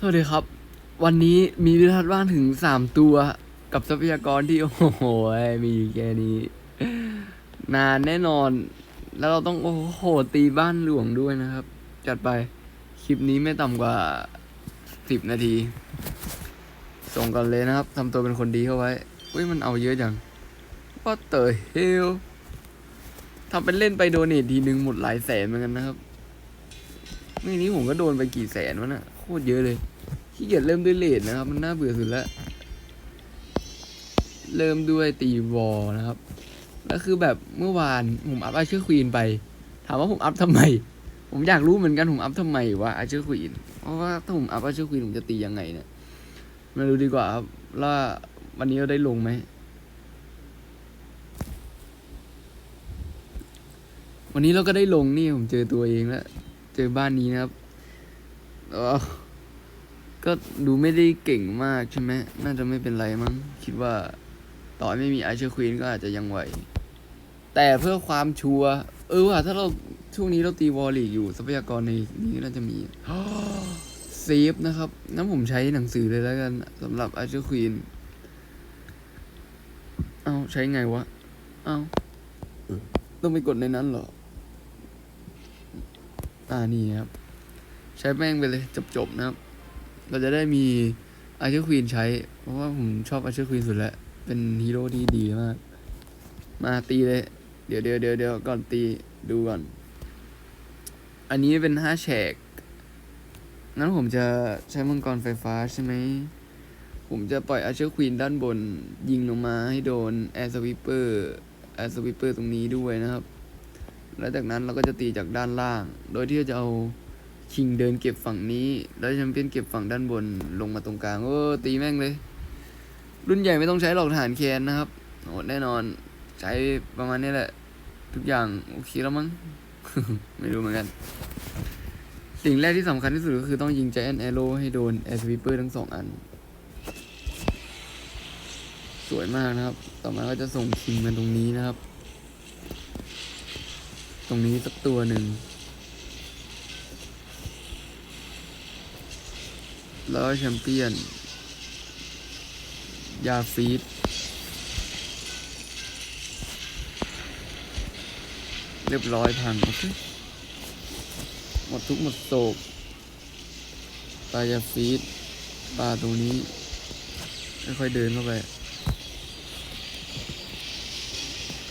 สวัสดีครับ วันนี้มีวิทัศน์ว่างถึงสามตัว กับทรัพยากรที่ โอ้โหมีแค่นี้ นานแน่นอน แล้วเราต้องโอ้โหตีบ้านหลวงด้วยนะครับ จัดไป คลิปนี้ไม่ต่ำกว่าสิบนาที ส่งกันเลยนะครับทำตัวเป็นคนดีเข้าไว้อุ้ยมันเอาเยอะจัง What the hell ทำเป็นเล่นไปโดเนททีนึงหมดหลายแสนเหมือนกันนะครับไม่นี้ผมก็โดนไปกี่แสนวะน่ะ คตรเยอะเลยขี้เกียจเริ่มด้วยเลทนะครับ มันน่าเบื่อสุดแล้ว เริ่มด้วยตีวอลนะครับ แล้วคือแบบเมื่อวานผมอัพอาเชอร์ควีนไป ถามว่าผมอัพทำไม ผมอยากรู้เหมือนกันผมอัพทำไมวะอาเชอร์ควีนเพราะว่าถ้าผมอัพอาเชอร์ควีนผมจะตียังไงเนี่ยมาดูดีกว่าครับว่าวันนี้เราได้ลงไหมวันนี้เราก็ได้ลงนี่ผมเจอตัวเองแล้ว เจอบ้านนี้นะครับ ออก็ดูไม่ได้เก่งมากใช่ไหมน่าจะไม่เป็นไรมั้ง คิดว่าต่อไม่มีไอเชอร์ควีนก็อาจจะยังไหว แต่เพื่อความชัวร์เออว่ะถ้าเราช่วงนี้เราตีวอลลีกอยู่ทรัพยากรในนี้น่าจะมีเซฟนะครับงั้นผมใช้หนังสือเลยแล้วกันสำหรับไอเชอร์ควีนเอาใช้ไงวะ เอาต้องไปกดในนั้นเหรอ อ่านี่ครับ ใช้แม่งไปเลยจบๆนะครับ เราจะได้มีอาเชอร์ควีนใช้ เพราะว่าผมชอบอาเชอร์ควีนสุดแล้ว เป็นฮีโร่ที่ดีมาก มาตีเลย เดี๋ยวเดี๋ยวเดี๋ยวเดี๋ยวก่อนตีดูก่อน อันนี้เป็นห้าแฉกงั้นผมจะใช้มังกรไฟฟ้าใช่ไหม ผมจะปล่อยอาเชอร์ควีนด้านบน ยิงลงมาให้โดนแอร์สวิปเปอร์แอร์สวิปเปอร์ตรงนี้ด้วยนะครับ แล้วจากนั้นเราก็จะตีจากด้านล่าง โดยที่จะเอา คิงเดินเก็บฝั่งนี้ แล้วแชมเปี้ยนเก็บฝั่งด้านบนลงมาตรงกลางโอ้ตีแม่งเลย รุ่นใหญ่ไม่ต้องใช้หลอกฐานแคนนะครับโหดแน่นอนใช้ประมาณนี้แหละ ทุกอย่างโอเคแล้วมั้งไม่รู้เหมือนกัน สิ่งแรกที่สำคัญที่สุดก็คือต้องยิงใจแอนแอโร่ให้โดนแอสวิเปอร์ทั้งสองอัน สวยมากนะครับ ต่อมาก็จะส่งคิงมาตรงนี้นะครับ ตรงนี้สักตัวหนึ่ง แล้วแชมเปี้ยน ยาฟีดเรียบร้อยพังโอเคหมดทุกหมดโศกปลายาฟีดปลาตรงนี้ค่อยๆเดินเข้าไป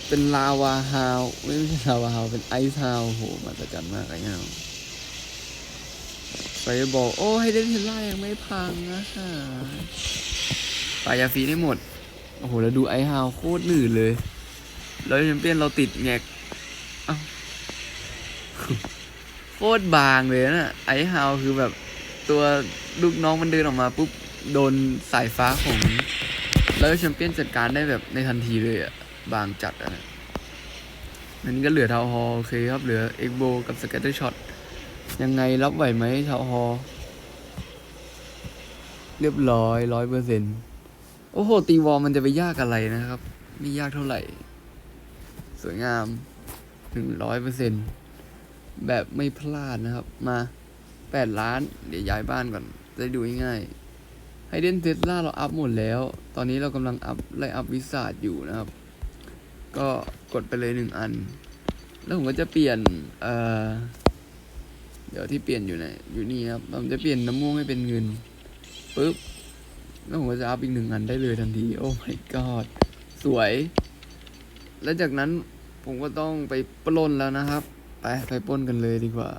เป็นลาวาฮาว ไม่ใช่ลาวาฮาว เป็นไอซ์ฮาวโหมาตรจันมากไอ้เงา ไปบอกโอ้ให้เดนเทลล่ายังไม่พังนะฮะปายาฟีได้หมด โอ้โห แล้วดูไอฮาวโคตรหนืดเลย แล้วแชมเปี้ยนเราติดแงกโคตรบางเลยนะไอฮาวคือแบบตัวลูกน้องมันเดินออกมาปุ๊บ โดนสายฟ้าของแล้วแชมเปี้ยนจัดการได้แบบในทันทีเลยอะบางจัดอะอันนี้ก็เหลือทาวฮอลโอเคครับ เหลือเอ็กโบกับสเกตเตอร์ช็อต ยังไงรับไหวไหมทาวฮอลเรียบร้อยร้อยเปอร์เซ็นต์โอ้โห ตีวอลมันจะไปยากอะไรนะครับ ไม่ยากเท่าไหร่ สวยงามหนึ่งร้อยเปอร์เซ็นต์แบบไม่พลาดนะครับ มาแปดล้าน เดี๋ยวย้ายบ้านก่อน จะดูง่ายๆไฮเดนเทสลาเราอัพหมดแล้ว ตอนนี้เรากำลังอัพไล่อัพวิสาดอยู่นะครับ ก็กดไปเลยหนึ่งอัน แล้วผมก็จะเปลี่ยน เอ่อ ดี๋ยวที่เปลี่ยนอยู่ไหนอยู่นี่ครับผมจะเปลี่ยนน้ำม่วงให้เป็นเงินปุ๊บแล้วผมก็จะอัพอีกหนึ่งอันได้เลยทันทีโอ้ my god สวย แล้วจากนั้นผมก็ต้องไปปล้นแล้วนะครับ ไปไปปล้นกันเลยดีกว่า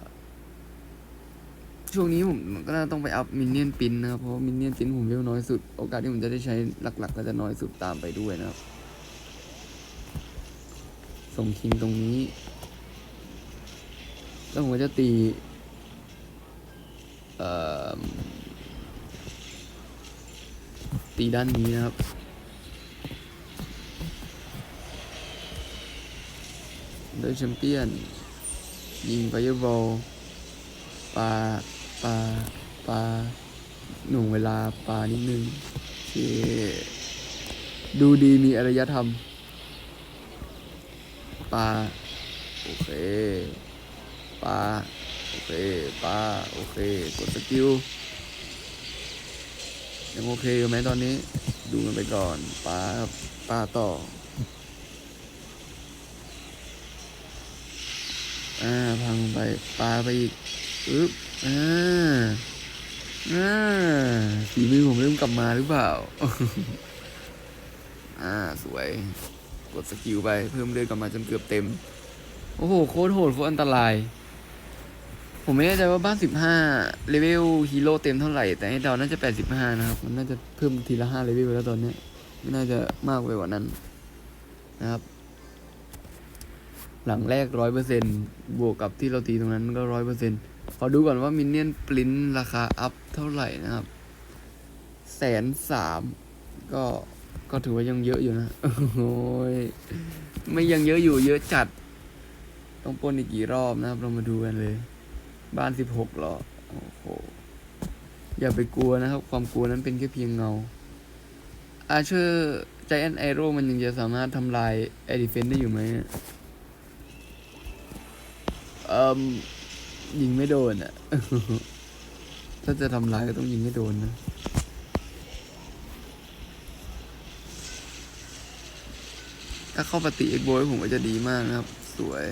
ช่วงนี้ผมก็น่าต้องไปอัพมินเนี่ยนปินนะครับ เพราะมินเนี่ยนปินผมเวลน้อยสุด โอกาสที่ผมจะได้ใช้หลัก ๆ ก็จะน้อยสุดตามไปด้วยนะครับ ส่งคิงตรงนี้ แล้วผมก็จะตี ตีด้านนี้นะครับ โดยแชมเปี้ยน ยิงไฟเบอลปลาปลาปลาหน่วงเวลาปลานิดนึงโอเคดูดีมีอารยธรรมปลาโอเคปลา โอเคปลาโอเค กดสกิลยังโอเคอยู่ไหมตอนนี้ ดูกันไปก่อนปลาครับปลาต่ออ่าพังไปปลาไปอีกอึ๊บอ่าอ่าฝีมือผมเริ่มกลับมาหรือเปล่า อ่าสวย กดสกิลไปเพิ่มเลือดกลับมาจนเกือบเต็ม โอ้โห โคตรโหดโคตรอันตราย ผมไม่แน่ใจว่าบ้านสิบห้าเลเวลฮีโร่เต็มเท่าไหร่ แต่ให้เดาน่าจะแปดสิบห้านะครับ มันน่าจะเพิ่มทีละห้าเลเวลแล้วตอนนี้ไม่น่าจะมากไปกว่านั้นนะครับ หลังแรกร้อยเปอร์เซ็นบวกกับที่เราตีตรงนั้นก็ร้อยเปอร์เซ็นขอดูก่อนว่ามินเนี่ยนปริ้นราคาอัพเท่าไหร่นะครับแสนสามก็ก็ถือว่ายังเยอะอยู่นะโอ้ยไม่ยังเยอะอยู่เยอะจัด ต้องปนอีกกี่รอบนะครับ เรามาดูกันเลย บ้านสิบหกหรอโอ้โหอย่าไปกลัวนะครับ ความกลัวนั้นเป็นแค่เพียงเงา อาเชอร์ใจแอนไอโรมันยังจะสามารถทำลายไอดิเฟนได้อยู่ไหมเอ่มยิงไม่โดนอะถ้าจะทำลายก็ต้องยิงไม่โดนนะถ้าเข้าปฏิเอกโบยผมก็จะดีมากนะครับ สวย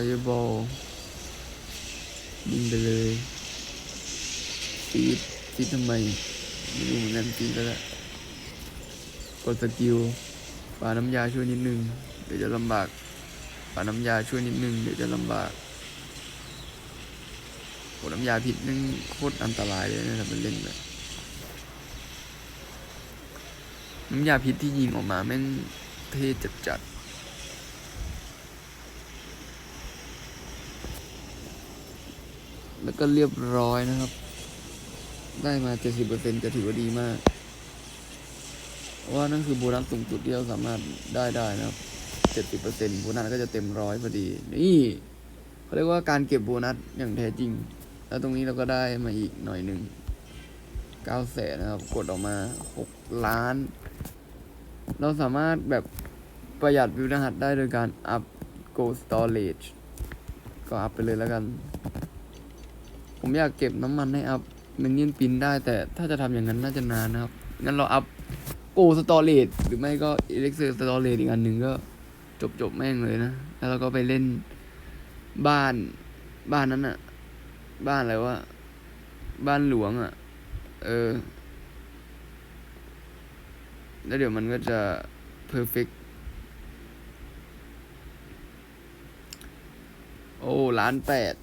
ไฟบอลยิงไปเลยฟีดฟีดทำไมไม่รู้เหมือนกันฟีดแล้วละกดสกิลปาน้ำยาช่วยนิดนึง เดี๋ยวจะลำบากปาน้ำยาช่วยนิดนึง เดี๋ยวจะลำบากโอ้น้ำยาพิษนึงโคตรอันตรายเลยนะถ้าเป็นเล่นแบบน้ำยาพิษที่ยิงออกมาแม่งเท่จัดจัด แล้วก็เรียบร้อยนะครับ ได้มา 70%จะถือว่าดีมาก ว่านั่นคือโบนัสสูงสุดที่เราสามารถได้ได้นะครับ 70%โบนัสก็จะเต็มร้อยพอดี นี่เขาเรียกว่าการเก็บโบนัสอย่างแท้จริง แล้วตรงนี้เราก็ได้มาอีกหน่อยหนึ่ง9แสนนะครับ กดออกมา 6 ล้าน เราสามารถแบบประหยัดวิวรหัสได้โดยการอัพ Go Storage ก็อัพไปเลยแล้วกัน ผมอยากเก็บน้ำมันให้อัพมินเนี่ยนปินได้แต่ถ้าจะทำอย่างนั้นน่าจะนานนะครับ งั้นเราอัพโกสตอเรจหรือไม่ก็อิเล็กเซอร์สตอเรจอีกอันหนึ่งก็จบจบแม่งเลยนะ แล้วเราก็ไปเล่นบ้านบ้านนั้นอะบ้านอะไรวะบ้านหลวงอะเออ แล้วเดี๋ยวมันก็จะเพอร์เฟกโอ้ล้านแปด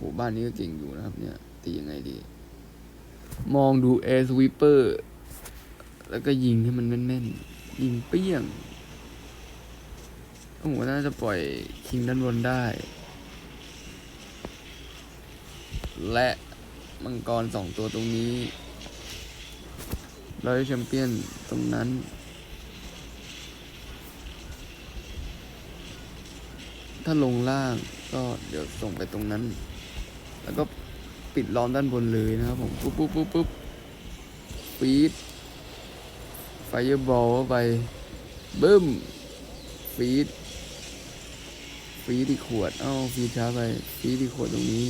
หบ้านนี้ก็เก่งอยู่นะครับ เนี่ย ตียังไงดี มองดูแอร์สวีปเปอร์ แล้วก็ยิงให้มันแม่นๆ ยิงเปี้ยงโอ้โหน่าจะปล่อยคิงด้านบนได้ และมังกรสองตัวตรงนี้รอยแชมเปี้ยนตรงนั้น ถ้าลงล่างก็เดี๋ยวส่งไปตรงนั้น แล้วก็ปิดล้อมด้านบนเลยนะครับผม ปุ๊บปุ๊บปุ๊บปุ๊บฟีดไฟเบอลเข้าไปบึ้มฟีดฟีดที่ขวด เอ้าฟีดช้าไปฟีดที่ขวดตรงนี้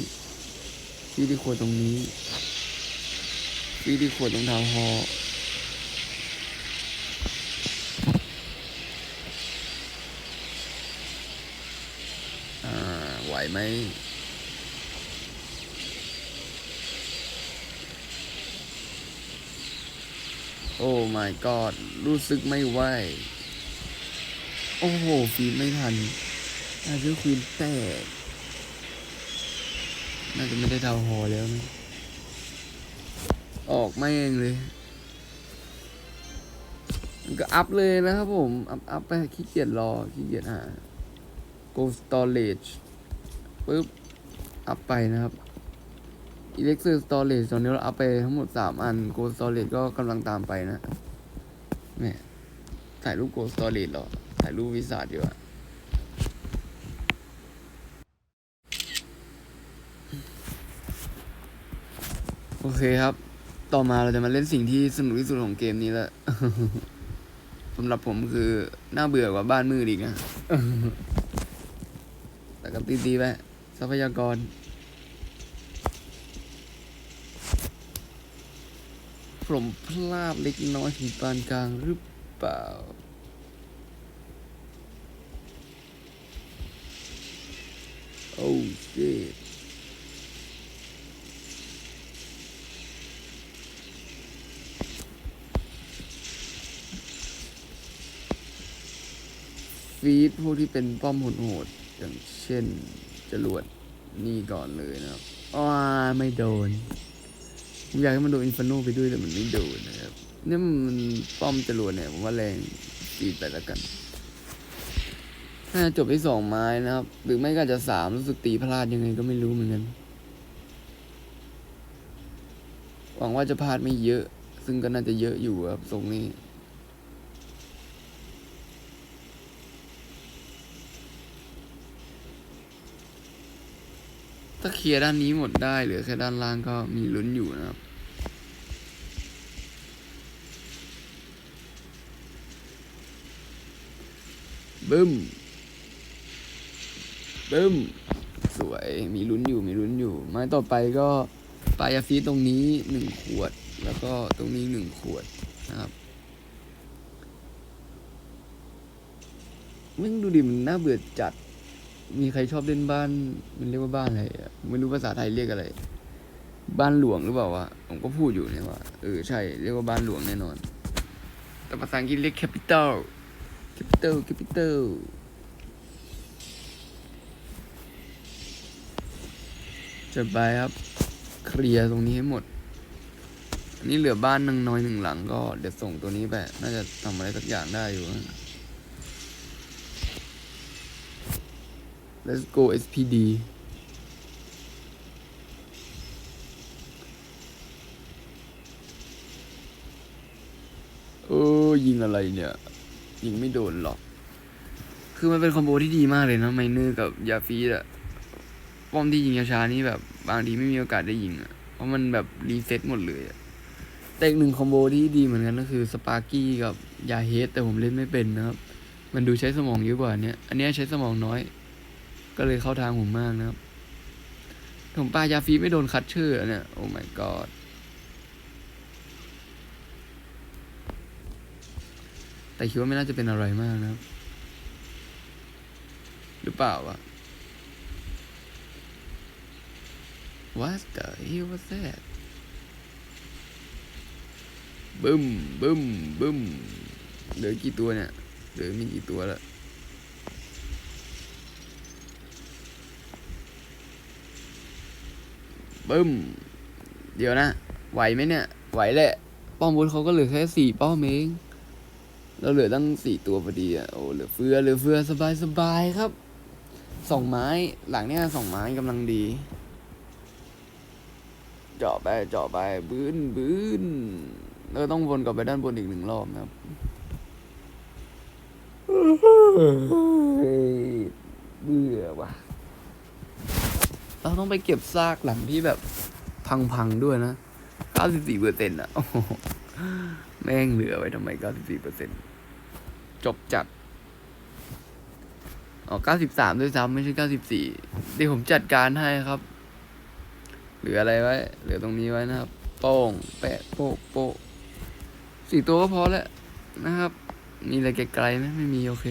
ฟีดที่ขวดตรงนี้ฟีดที่ขวดตรงทาวฮออ่าไหวไหม โอ้ my god รู้สึกไม่ไหว โอ้โห ฟีดไม่ทันอาจจะควีนแตก น่าจะไม่ได้เทาหอแล้วนะ ออกไม่เองเลย มันก็อัพเลยนะครับผม อัพอัพไปขี้เกียจรอ ขี้เกียจหา go storage ปึ๊บ อัพไปนะครับ Elixir Storage ตอนนี้เราอัพไปทั้งหมด3อัน Go Storage ก็กำลังตามไปนะแม่ถ่ายรูป Go Storage เหรอ ถ่ายรูปวิสาดดีกว่าโอเคครับ ต่อมาเราจะมาเล่นสิ่งที่สนุกที่สุดของเกมนี้ล้วไฟสำหรับผมคือน่าเบื่อกว่าบ้านมืดอีกนะแต่ก็ตีๆไปทรัพยากร ผมพลาดเล็กน้อยถึงปานกลางหรือเปล่า โอ้เจฟีดพวกที่เป็นป้อมโหดๆอย่างเช่นจรวดนี่ก่อนเลยนะครับอ้าไม่โดน ผมอยากให้มันโดนอินฟาโนไปด้วยแต่มันไม่โดนนะครับเนี่ยมันป้อมจรวดเนี่ยผมว่าแรงฟีดไปแล้วกันน่าจบที่สองไม้นะครับ หรือไม่ก็จจะสามรู้สึกตีพลาดยังไงก็ไม่รู้เหมือนกัน หวังว่าจะพลาดไม่เยอะ ซึ่งก็น่าจะเยอะอยู่ครับทรงนี้ ถ้าเคลียร์ด้านนี้หมดได้เหลือแค่ด้านล่างก็มีลุ้นอยู่นะครับ บึ้ม บึ้ม สวย มีลุ้นอยู่ มีลุ้นอยู่ ไม้ต่อไปก็ปลายาฟีตรงนี้หนึ่งขวด แล้วก็ตรงนี้หนึ่งขวดนะครับมึงดูดิมันน่าเบื่อจัด มีใครชอบเล่นบ้าน มันเรียกว่าบ้านอะไรไม่รู้ภาษาไทยเรียกอะไร บ้านหลวงหรือเปล่าวะผมก็พูดอยู่เนี่ยว่าเออใช่เรียกว่าบ้านหลวงแน่นอน แต่ภาษาอังกฤษเรียก capital capital capital จะไปครับเคลียร์ตรงนี้ให้หมดอันนี้เหลือบ้านนึงน้อยหนึ่งหลังก็เดี๋ยวส่งตัวนี้ไปน่าจะทำอะไรสักอย่างได้อยู่นะ let's go SPD เออยิงอะไรเนี่ย ยิงไม่โดนหรอก คือมันเป็นคอมโบที่ดีมากเลยนะไมเนอร์กับยาฟีดอะป้อมที่ยิงช้าๆนี่แบบ บางทีไม่มีโอกาสได้ยิงอะเพราะมันแบบรีเซ็ตหมดเลยอะแต่อีกหนึ่งคอมโบที่ดีเหมือนกันก็คือสปาร์กี้กับยาเฮดแต่ผมเล่นไม่เป็นนะครับ มันดูใช้สมองเยอะกว่าเนี้ยอันนี้ใช้สมองน้อย ก็เลยเข้าทางผมมากนะครับ ผมปายาฟีไม่โดนคัดชื่อเนี่ย โอ้ my god แต่คิดว่าไม่น่าจะเป็นอะไรมากนะครับ หรือเปล่าวะ What the hell was that บึ้มบึ้มบึ้มเหลือกี่ตัวเนี่ย เหลือมีกี่ตัวแล้ว บึ้ม เดี๋ยวนะ ไหวไหมเนี่ย ไหวแหละ ป้อมบนเขาก็เหลือแค่สี่ป้อมเอง เราเหลือตั้งสี่ตัวพอดีอะ โอ้เหลือเฟือ เหลือเฟือสบายสบายครับ สองไม้ หลังเนี้ยสองไม้กำลังดี เจาะไป เจาะไป บื้นบื้นแล้วต้องวนกลับไปด้านบนอีกหนึ่งรอบนะครับเบื่อว่ะ เราต้องไปเก็บซากหลังที่แบบพังๆด้วยนะ94เปอร์เซ็นต์อะแม่งเหลือไว้ทำไม94เปอร์เซ็นต์จบจัดอ๋อ93ด้วยซ้ำไม่ใช่94เดี๋ยวผมจัดการให้ครับ เหลืออะไรไว้ เหลือตรงนี้ไว้นะครับ โป้ง แปะ โป๊ะโป๊ะสี่ตัวก็พอแล้วนะครับ มีอะไรไกลๆไหมไม่มีโอเค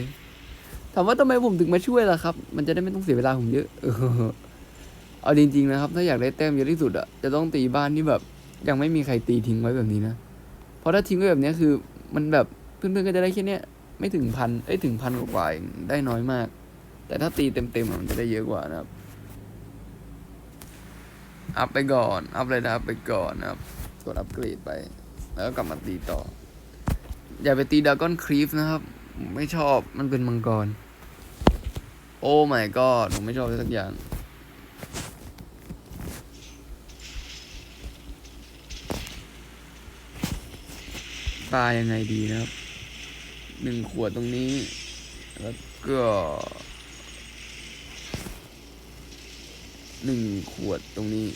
ถามว่าทำไมผมถึงมาช่วยล่ะครับ มันจะได้ไม่ต้องเสียเวลาผมเยอะ เอาจริง ๆ นะครับ ถ้าอยากได้แต้มเยอะที่สุดอะจะต้องตีบ้านที่แบบ ยังไม่มีใครตีทิ้งไว้แบบนี้นะ เพราะถ้าทิ้งไว้แบบนี้คือมันแบบเพื่อนๆก็จะได้แค่เนี้ยไม่ถึงพันเอ้ยถึงพันกว่าเองได้น้อยมาก แต่ถ้าตีเต็มๆอะมันจะได้เยอะกว่านะครับ อัพไปก่อน อัพเลยนะอัพไปก่อนนะครับ กดอัพเกรดไป แล้วก็กลับมาตีต่อ อย่าไปตีดากอนครีฟนะครับ ไม่ชอบมันเป็นมังกร โอ้ my god ผมไม่ชอบเลยสักอย่าง ตายังไงดีนะครับหนึ่งขวดตรงนี้ แล้วก็หนึ่งขวดตรงนี้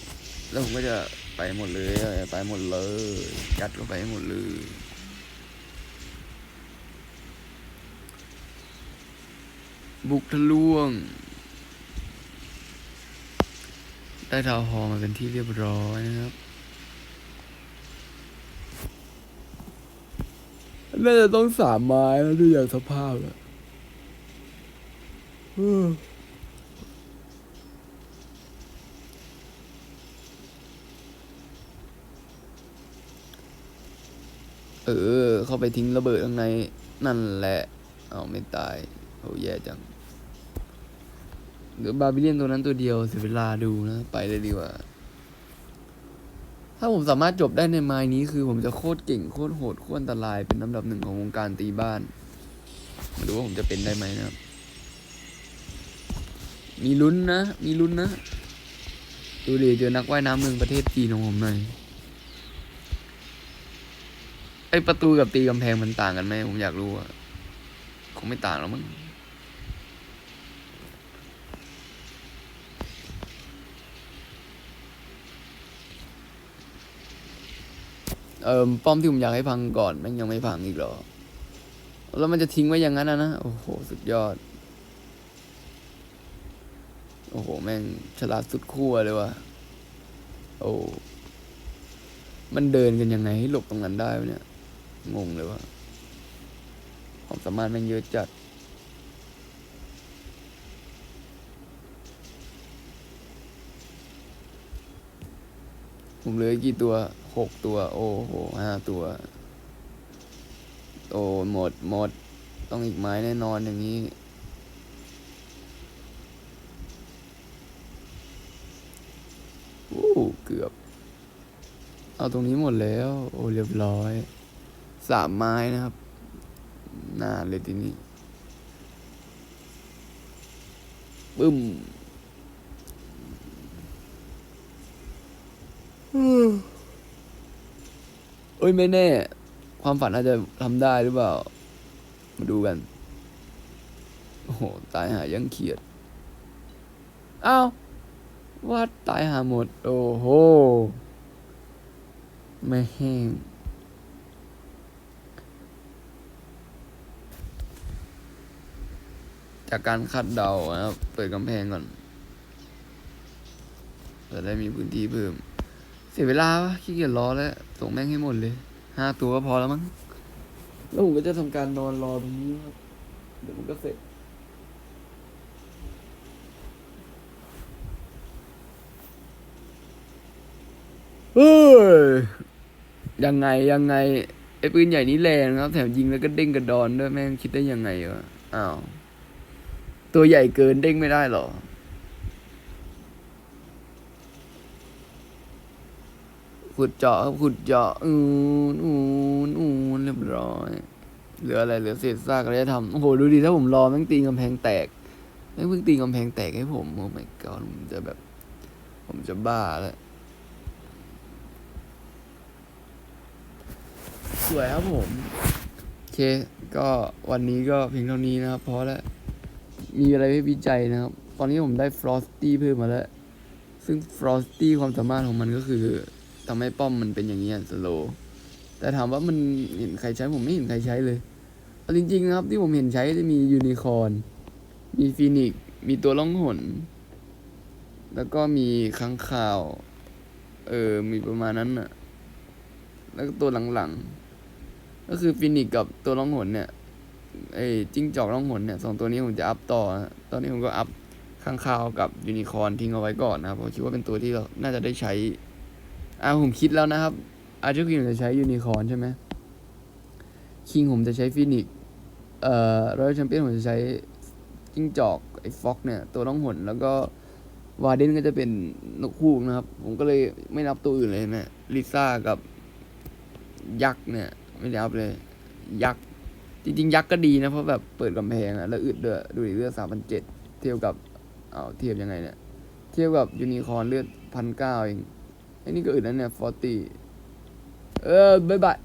แล้วผมก็จะไปหมดเลยไปหมดเลยจัดก็ไปหมดเลยบุกทะลวง ได้ทาวหอมาเป็นที่เรียบร้อยนะครับ น่าจะต้องสามไม้แล้วดูอย่างสภาพแล้วเออ เข้าไปทิ้งระเบิดข้างในนั่นแหละ เอาไม่ตาย โอ้แย่จัง เหลือบาบิเลียนตัวนั้นตัวเดียวเสียเวลาดูนะ ไปเลยดีกว่า ถ้าผมสามารถจบได้ในไม้นี้คือผมจะโคตรเก่งโคตรโหดโคตรอันตรายเป็นลำดับหนึ่งของวงการตีบ้าน มาดูว่าผมจะเป็นได้ไหมนะครับ มีลุ้นนะ มีลุ้นนะ ดูดิเจอนักว่ายน้ำเมืองประเทศจีนของผมหน่อยไอประตูกับตีกำแพงมันต่างกันไหมผมอยากรู้อะคงไม่ต่างแล้วมั้ง เอ่อป้อมที่ผมอยากให้พังก่อนแม่งยังไม่พังอีกหรอ แล้วมันจะทิ้งไว้อย่างนั้นนะนะ โอ้โห สุดยอด โอ้โห แม่งฉลาดสุดขั้วเลยว่ะ โอ้ มันเดินกันยังไงให้หลบตรงนั้นได้เนี่ย งงเลยว่ะ ความสามารถแม่งเยอะจัด ผมเหลือกี่ตัวหกตัว โอ้โหห้าตัว โอ้หมดหมด ต้องอีกไม้แน่นอนอย่างนี้ โอ้เกือบ เอาตรงนี้หมดแล้ว โอ้เรียบร้อย สามไม้นะครับ นานเลยทีนี้ปึ้ม เอ้ยไม่แน่ ความฝันอาจจะทำได้หรือเปล่า มาดูกัน โอ้โห ตายหายังเขียด อ้าววัดตายหาหมด โอ้โห ไม่แห้งจากการคาดเดานะครับ เปิดกำแพงก่อนจะได้มีพื้นที่เพิ่ม เสียเวลาวะขี้เกียจรอแล้ว ส่งแม่งให้หมดเลยห้าตัวก็พอแล้วมั้งแล้วผมก็จะทำการนอนรอตรงนี้ครับเดี๋ยวมันก็เสร็จเฮ้ยยังไงยังไงไอ้ปืนใหญ่นี้แรงนะครับ แถมยิงแล้วก็เด้งกระดอนด้วยแม่งคิดได้ยังไงวะอ้าวตัวใหญ่เกินเด้งไม่ได้หรอ ขุดเจาะครับขุดเจาะอูนอูนอูนเรียบร้อย เหลืออะไรเหลือเศษซากอะไรจะทำโอ้โหดูดิถ้าผมรอแม่งตีกำแพงแตกแม่งเพิ่งตีกำแพงแตกให้ผมโอ้ my god ผมจะแบบ ผมจะบ้าแล้วสวยครับผมโอเค ก็วันนี้ก็เพียงเท่านี้นะครับพราะแล้วมีอะไรให้วิจัยนะครับ ตอนนี้ผมได้ฟรอสตี้เพิ่มมาแล้ว ซึ่งฟรอสตี้ความสามารถของมันก็คือ ทำให้ป้อมมันเป็นอย่างนี้อันสโลแต่ถามว่ามันเห็นใครใช้ผมไม่เห็นใครใช้เลยเอาจริงๆนะครับ ที่ผมเห็นใช้จะมียูนิคอร์นมีฟีนิกมีตัวล่องหน แล้วก็มีค้างคาว เออ มีประมาณนั้นน่ะแล้วก็ตัวหลังๆ ก็คือฟีนิกกับตัวล่องหนเนี่ยไอ้จิ้งจอกล่องหนเนี่ยสองตัวนี้ผมจะอัพต่อ ตอนนี้ผมก็อัพข้างคาวกับยูนิคอร์นทิ้งเอาไว้ก่อนนะครับเพราะคิดว่าเป็นตัวที่เราน่าจะได้ใช้ อ่าผมคิดแล้วนะครับอาร์เจคิงจะใช้ยูนิคอร์นใช่ไหมคิงผมจะใช้ฟินิกเอ่อรอยัลแชมเปี้ยนผมจะใช้จิ้งจอกไอ้ฟ็อกเนี่ย ตัวล่องหนแล้วก็วาเดนก็จะเป็นนกฮูกนะครับ ผมก็เลยไม่นับตัวอื่นเลยนะลิซ่ากับยักษ์เนี่ย ไม่ได้อัพเลย ยักษ์ จริง ๆ ยักษ์ก็ดีนะ เพราะแบบเปิดกำแพงอะแล้วอึดเด้วยดูดิเลือดสามพันเจ็ดเทียบกับเอาเทียบยังไงเนี่ย เทียบกับยูนิคอร์นเลือดพันเก้าเอง ไอ้นี่ก็อื่นแล้วเนี่ยฟอร์ตี้เออบายบาย